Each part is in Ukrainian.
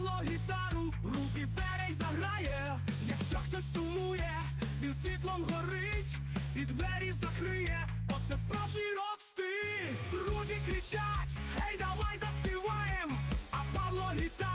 Павло гітару, руки бере заграє. Якщо хтось сумує, він світлом горить і двері закриє. Оце справжній рок-стиль. Друзі кричать, гей, давай заспіваєм. А Павло гітару,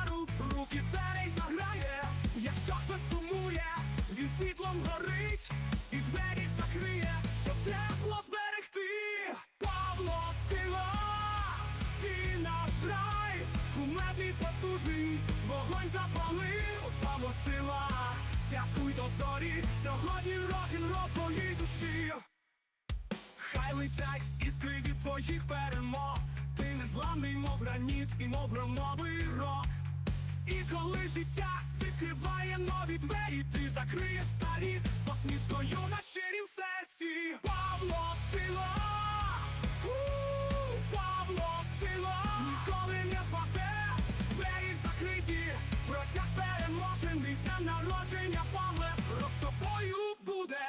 вогонь запалив, Павло сила, святкуй до зорі, сьогодні рок-н-рол твоїй душі. Хай летять іскри від твоїх перемог, ти незламний, мов граніт і мов громовий рок. І коли життя відкриває нові двері, ти закриєш старі з посмішкою на щирім серці. Павло сила, Павло сила, ніколи не впаде, двері закриті, переможений, з днем народження, Павле, рок з тобою буде.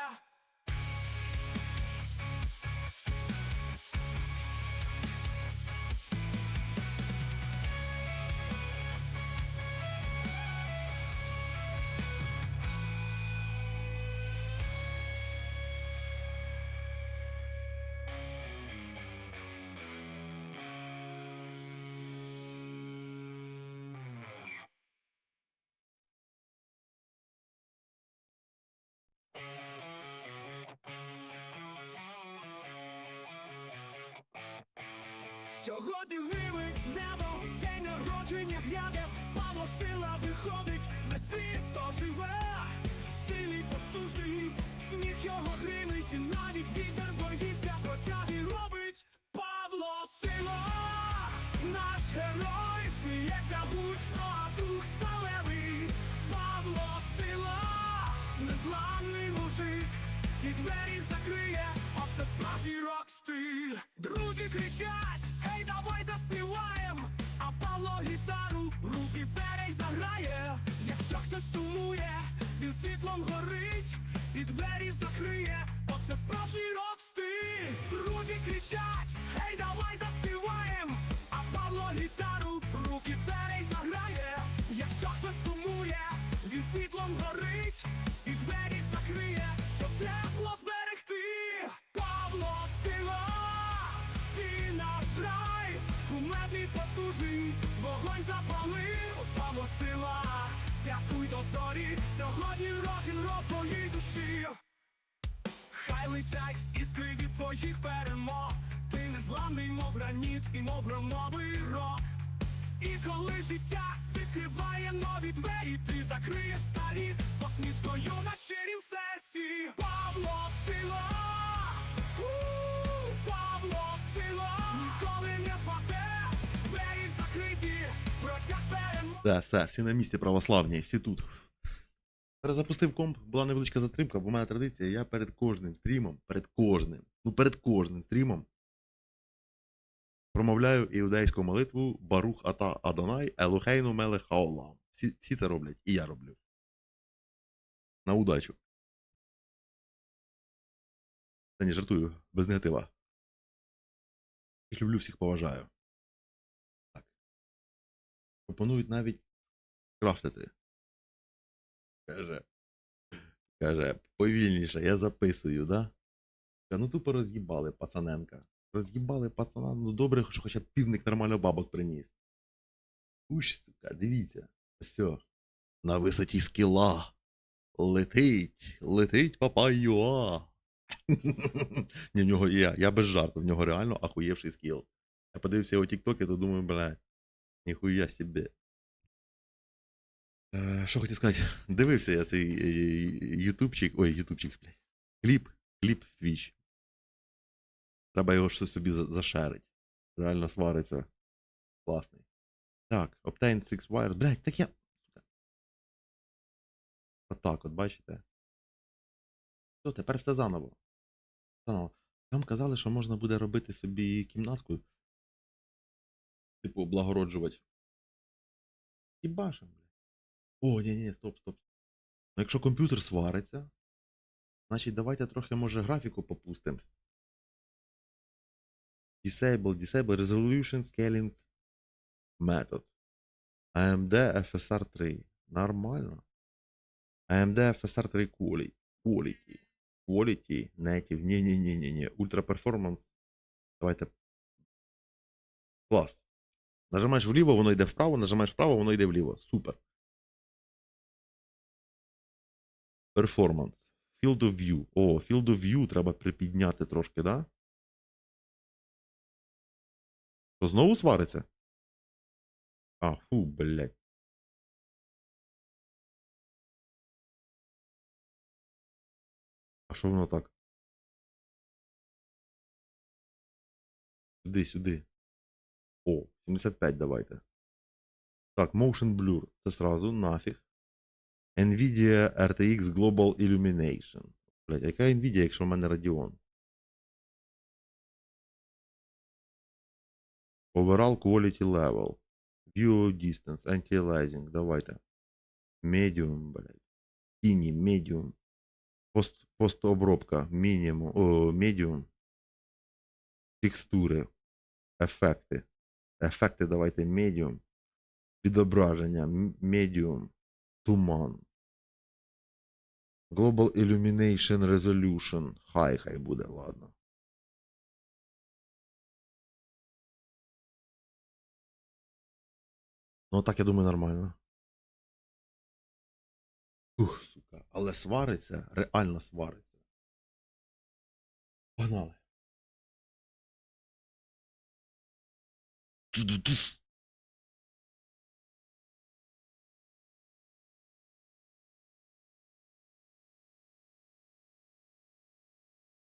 Сьогодні гримить небо, день народження гряде, мало сила виходить, весь світ то живе, сильний, потужний, сміх його гримить, і навіть вітер боїться, протяги робить. Павло сила, наш герой сміється гучно, бере. Якщо хтось сумує, він світлом горить, і двері закриє, оце справжній рок-стиль. Друзі кричать, гей, давай заспіваєм, а Павло гітару, руки бере заграє. Якщо хтось сумує, він світлом горить, сьогодні рок-н-рол твоїй душі. Хай летять іскри від твоїх перемог, ти незламний, мов граніт і мов громовий рок. І коли життя відкриває нові двері, ти закриєш старі з посмішкою на щирім серці. Павло сила, У, Павло сила, ніколи не впаде, двері закриті, протяг перемог. Да, все, всі на місці православні, всі тут. Перезапустив комп, була невеличка затримка, бо в мене традиція, я перед кожним стрімом, перед кожним, ну перед кожним стрімом промовляю іудейську молитву Барух Ата Адонай Елохейну Хаолам. Всі, всі це роблять, і я роблю. На удачу. Та ні, жартую, без негатива. Їх люблю, всіх поважаю. Так. Пропонують навіть крафтити. Каже. Каже, повільніше, я записую, да? Ну тупо роз'їбали пацаненка. Роз'їбали пацана, ну добре, що хоча б півник нормально бабок приніс. Уж, сука, дивіться. Все. На висоті скіла. Летить, летить папа-юа. Ні, в нього я, я без жарту, в нього реально ахуєвший скіл. Я подивився його тіктоки, то думаю, блядь, ніхуя себе. Е, Що хотів сказати? Дивився я цей е, ютубчик, ой, ютубчик, блядь. Кліп, кліп в Twitch. Треба його щось собі за- зашерить. Реально свариться. Класний. Так, Obtain Six Wires. Блядь, так я. Отак от, бачите? Все, тепер все заново. Заново. Там казали, що можна буде робити собі кімнатку. Типу, облагороджувати. Хіба що, блядь. О, ні, ні, стоп, стоп. Ну, якщо комп'ютер свариться, значить давайте трохи, може, графіку попустимо. Disable, disable resolution scaling method. AMD FSR 3. Нормально. AMD FSR 3 Quality. Quality. Quality. Native. Ні-ні-ні-ні-ні. Ultra Performance. Давайте. Клас. Нажимаєш вліво, воно йде вправо, нажимаєш вправо, воно йде вліво. Супер. Performance. Field of View. О, Field of View треба припідняти трошки, да? Що, знову свариться? А, фу, блядь. А що воно так? Сюди, сюди. О, 75 давайте. Так, Motion Blur. Це сразу, нафіг. Nvidia RTX Global Illumination. Блядь, а яка Nvidia, якщо в мене Radeon? Overall Quality Level. View Distance. Anti-aliasing. Давайте. Medium, блядь. Tiny, Medium. Пост, постобробка. Мінімум. О, Medium. Текстури. Ефекти. Ефекти давайте Medium. Відображення. м- Medium. Туман. Global Illumination Resolution. Хай, хай буде, ладно. Ну, так, я думаю, нормально. Ух, сука. Але свариться, реально свариться. Погнали.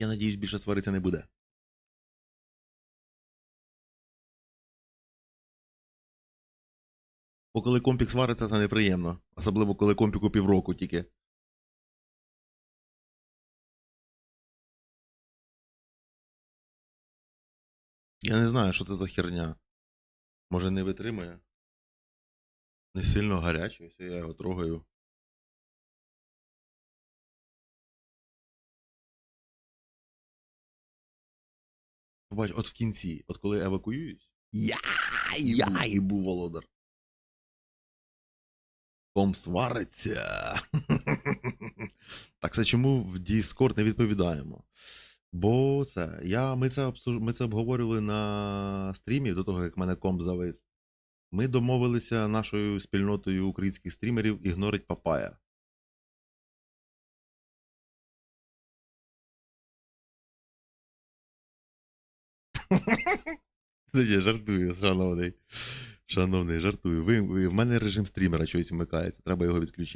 Я надіюсь, більше сваритися не буде. Бо коли компік свариться, це неприємно. Особливо, коли компіку півроку тільки. Я не знаю, що це за херня. Може не витримає. Не сильно гарячий, я його трогаю. Бач, от в кінці, от коли евакуюють. Я, я і був володар. Ком свариться. так це чому в Discord не відповідаємо? Бо це. Я, ми, це обсуж... ми це обговорювали на стрімі до того, як мене комп завис. Ми домовилися нашою спільнотою українських стрімерів ігнорить Папая. Ні, жартую, шановний. Шановний, жартую. Ви, ви, в мене режим стрімера чогось вмикається, треба його відключити.